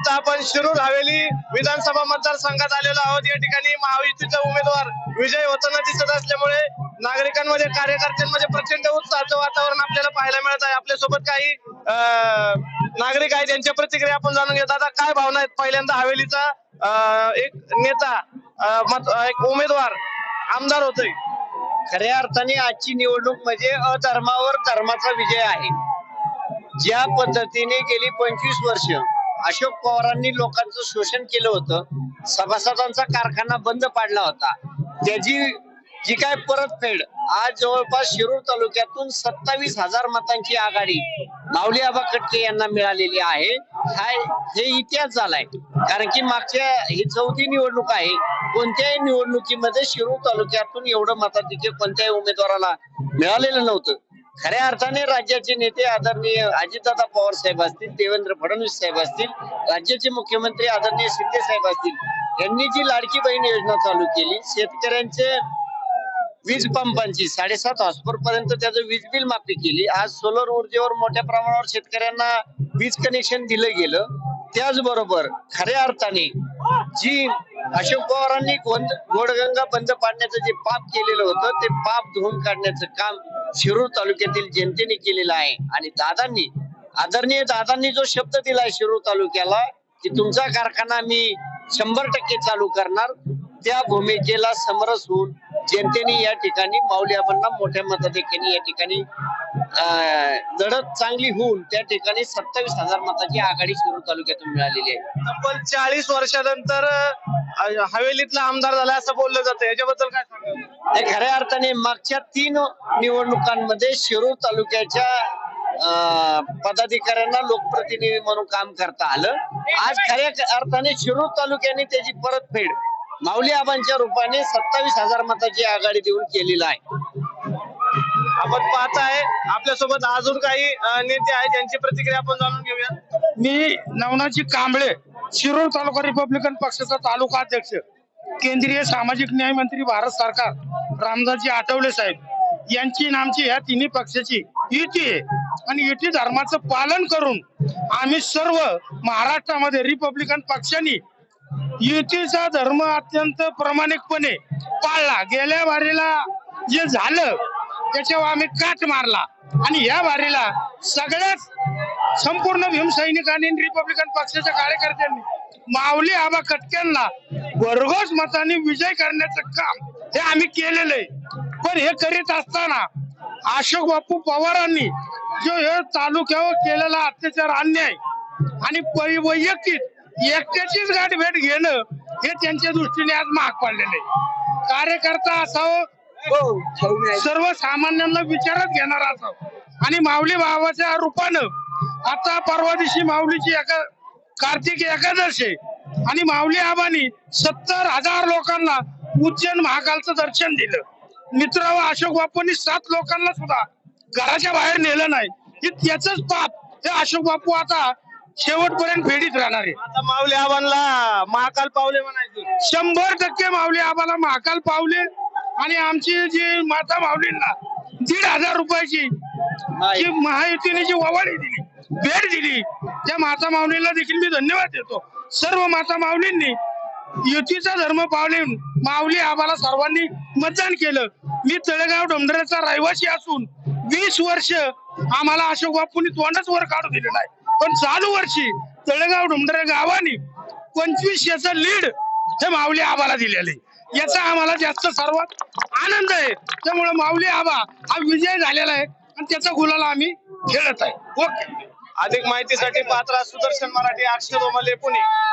आता आपण शिरूर हवेली विधानसभा मतदारसंघात आलेलो आहोत. या ठिकाणी महायुतीचा उमेदवार विजय होताना दिसत असल्यामुळे नागरिकांमध्ये कार्यकर्त्यांमध्ये प्रचंड उत्साहाचं वातावरण आपल्याला पाहायला मिळत आहे. आपल्यासोबत काही अं, नागरिक आहेत. त्यांच्या प्रतिक्रिया आपण जाणून घेत आता काय भावना आहेत पहिल्यांदा हवेलीचा? अं, एक नेता मत- एक उमेदवार आमदार होतोय. खऱ्या अर्थाने आजची निवडणूक म्हणजे अधर्मावर धर्माचा विजय आहे. ज्या पद्धतीने गेली पंचवीस वर्ष अशोक पवारांनी लोकांचं शोषण केलं होतं. सभासदांचा कारखाना बंद पाडला होता. त्याची जी काय परतफेड आज जवळपास शिरूर तालुक्यातून सत्तावीस हजार मतांची आघाडी माऊली आबा कटके यांना मिळालेली आहे. हा हे इतिहास झालाय. कारण की मागच्या ही चौथी निवडणूक आहे. कोणत्याही निवडणुकीमध्ये शिरूर तालुक्यातून एवढं मताधिक्य कोणत्याही उमेदवाराला मिळालेलं नव्हतं. खऱ्या अर्थाने राज्याचे नेते आदरणीय अजितदादा पवार साहेब असतील देवेंद्र फडणवीस साहेब असतील राज्याचे मुख्यमंत्री आदरणीय शिंदे साहेब असतील यांनी जी लाडकी बहीण योजना चालू केली शेतकऱ्यांचे वीज पंपांची साडेसात हॉस्पर पर्यंत त्याचं वीज बिल माफी केली आज सोलर ऊर्जेवर मोठ्या प्रमाणावर शेतकऱ्यांना वीज कनेक्शन दिलं गेलं त्याचबरोबर खऱ्या अर्थाने जी अशोक पवारांनी गोडगंगा बंद पाडण्याचं जे पाप केलेलं होतं ते पाप धुवून काढण्याचं काम शिरूर तालुक्यातील जनतेने केलेलं आहे. आणि दादांनी आदरणीय दादांनी जो शब्द दिलाय शिरूर तालुक्याला की तुमचा कारखाना मी शंभर टक्के चालू करणार त्या भूमिकेला समरस होऊन जनतेने या ठिकाणी माऊली आबांना मोठ्या मताधिक्याने या ठिकाणी लढत चांगली होऊन त्या ठिकाणी सत्तावीस हजार मताची आघाडी शिरूर तालुक्यातून मिळालेली आहे. तब्बल चाळीस वर्षानंतर अं, हवेलीतला आमदार झाला असं बोललं जातं. याच्याबद्दल काय सांगाल? हे खऱ्या अर्थाने मागच्या तीन निवडणुकांमध्ये शिरूर तालुक्याच्या अं, पदाधिकाऱ्यांना लोकप्रतिनिधी म्हणून काम करता आलं. आज खऱ्या अर्थाने शिरूर तालुक्याने त्याची परतफेड माऊली आबांच्या रूपाने सत्तावीस हजार मताची आघाडी देऊन केलेला आहे. आपण पाहताय आपल्यासोबत अजून काही नेते आहेत त्यांची प्रतिक्रिया आपण जाणून घेऊया. मी नवनाजी कांबळे शिरूर तालुका रिपब्लिकन पक्षाचा तालुका अध्यक्ष केंद्रीय सामाजिक न्याय मंत्री भारत सरकार रामदासजी आठवले साहेब यांची आणि आमची ह्या तिन्ही पक्षाची युती आहे. आणि युती धर्माचं पालन करून आम्ही सर्व महाराष्ट्रामध्ये रिपब्लिकन पक्षांनी युतीचा धर्म अत्यंत प्रामाणिकपणे पाळला. गेल्या वारीला जे झालं त्याच्यावर आम्ही काट मारला. आणि या वारीला सगळ्याच संपूर्ण भीमसैनिकांनी आणि रिपब्लिकन पक्षाच्या कार्यकर्त्यांनी माऊली आबा कटक्यांना भरघोस मताने विजय करण्याचं काम हे आम्ही केलेलं आहे. पण हे करीत असताना अशोक बापू पवारांनी जो हे तालुक्यावर केलेला अत्याचार अन्याय आणि वैयक्तिक एकट्याचीच गाठ भेट घेणं हे त्यांच्या दृष्टीने आज महाग पडलेलं आहे. कार्यकर्ता असावं सर्वसामान्यांना विचारात घेणार असावं. आणि माऊली भावाच्या रूपानं आता परवा दिवशी माऊलीची एका कार्तिक एकादश आहे. आणि माऊली आबानी सत्तर हजार लोकांना उज्जैन महाकालचं दर्शन दिलं. मित्र अशोक बापूंनी सात लोकांना सुद्धा घराच्या बाहेर नेलं नाही. हे त्याच पाप. हे अशोक बापू आता शेवटपर्यंत फेडीत राहणार आहे. आता माऊली आबांना महाकाल पावले म्हणायचे. शंभर टक्के माऊली आम्हाला महाकाल पावले आणि आमची जी माता माऊलींना दीड हजार रुपयाची जी महायुतीने जी ओवाळी दिली भेट दिली त्या माता माऊलीला देखील मी धन्यवाद देतो. सर्व माता माऊलींनी युतीचा धर्म पावले माऊली आम्हाला सर्वांनी मतदान केलं. मी तळेगाव डोंगराचा रहिवासी असून वीस वर्ष आम्हाला अशोक बापूंनी तोंडच वर काढू दिलं नाही पण चालू वर्षी तळेगाव गावांनी पंचवीस याचा लीड हे माऊली आबाला दिलेले. याचा आम्हाला जास्त सर्वात आनंद आहे. त्यामुळे माऊली आबा हा विजय झालेला आहे आणि त्याचा गुलाला आम्ही खेळत आहे. ओके. अधिक माहितीसाठी पात्र सुदर्शन मराठी अक्षर पुणे.